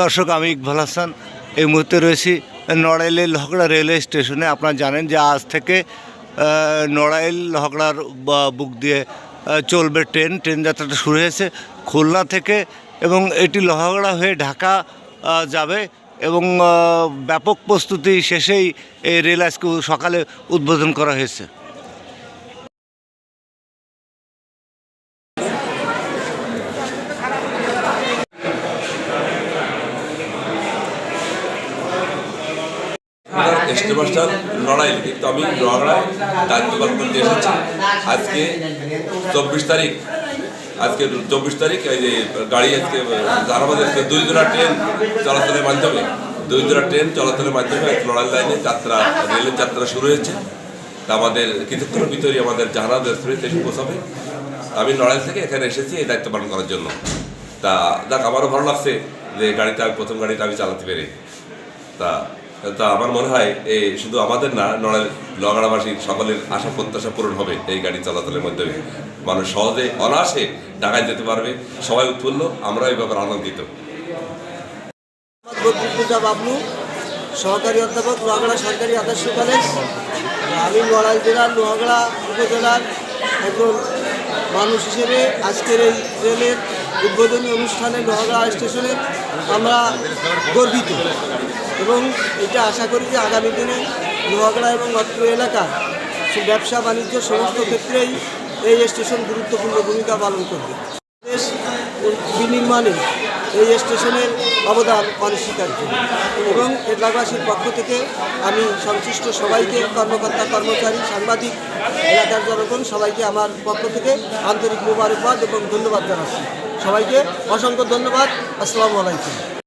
দর্শক আমি ইকবাল হাসান এই মুহূর্তে রয়েছি নড়াইলের লহগড়া রেলওয়ে স্টেশনে। আপনারা জানেন যে আজ থেকে নড়াইল লহগড়ার বুক দিয়ে চলবে ট্রেন। ট্রেন যাত্রাটা শুরু হয়েছে খুলনা থেকে এবং এটি লহগড়া হয়ে ঢাকা যাবে এবং ব্যাপক প্রস্তুতি শেষেই এই রেল আজকে সকালে উদ্বোধন করা হয়েছে। স্টেশন মাস্টার লড়াই কিন্তু আমি লড়াই দায়িত্ব পালন করতে এসেছি। আজকে চব্বিশ তারিখ, আজকে চব্বিশ তারিখ, এই যে গাড়ি আজকে যার আজকে দুই জোড়া ট্রেন চলাচলের মাধ্যমে দুই জোড়া ট্রেন চলাচলের মাধ্যমে লড়াই লাইনে যাত্রা, রেলের যাত্রা শুরু হয়েছে। তা আমাদের কিছুক্ষণের ভিতরে আমাদের জাহানাদ এক্সপ্রেস স্টেশন পৌঁছাবে আমি লড়াই থেকে এখানে এসেছি, এই দায়িত্ব পালন করার জন্য। তা দেখ, আমারও ভালো লাগছে যে গাড়িটা, প্রথম গাড়িটা আমি চালাতে পেরে। তা তা আমার মনে হয় এই শুধু আমাদের না, নড়াইল লগাড়াবাসীর সকলের আশা প্রত্যাশা পূরণ হবে এই গাড়ি চলাচলের মাধ্যমে মানুষ সহজে অনায়াসে ঢাকায় যেতে পারবে। সবাই উৎফুল্ল আমরা এই ব্যাপারে আনন্দিত। বাবলু, সহকারী অধ্যাপক, লোহাগড়া সরকারি আদর্শ কলেজ। আমি নড়াইল জেলার লোহাগড়া উপজেলার একজন মানুষ হিসেবে আজকের এই রেলের উদ্বোধনী অনুষ্ঠানে লোহাগড়া স্টেশনে আমরা গর্বিত এবং এটা আশা করি যে আগামী দিনে নোয়াগড়া এবং অত্র এলাকা ব্যবসা বাণিজ্য সমস্ত ক্ষেত্রেই এই স্টেশন গুরুত্বপূর্ণ ভূমিকা পালন করবে। বিনির্মাণে এই স্টেশনের অবদান অনস্বীকার্য এবং এলাকাবাসীর পক্ষ থেকে আমি সংশ্লিষ্ট সবাইকে, কর্মকর্তা, কর্মচারী, সাংবাদিক, এলাকার জনগণ সবাইকে আমার পক্ষ থেকে আন্তরিক মোবারকবাদ এবং ধন্যবাদ জানাচ্ছি। সবাইকে অসংখ্য ধন্যবাদ। আসসালামু আলাইকুম।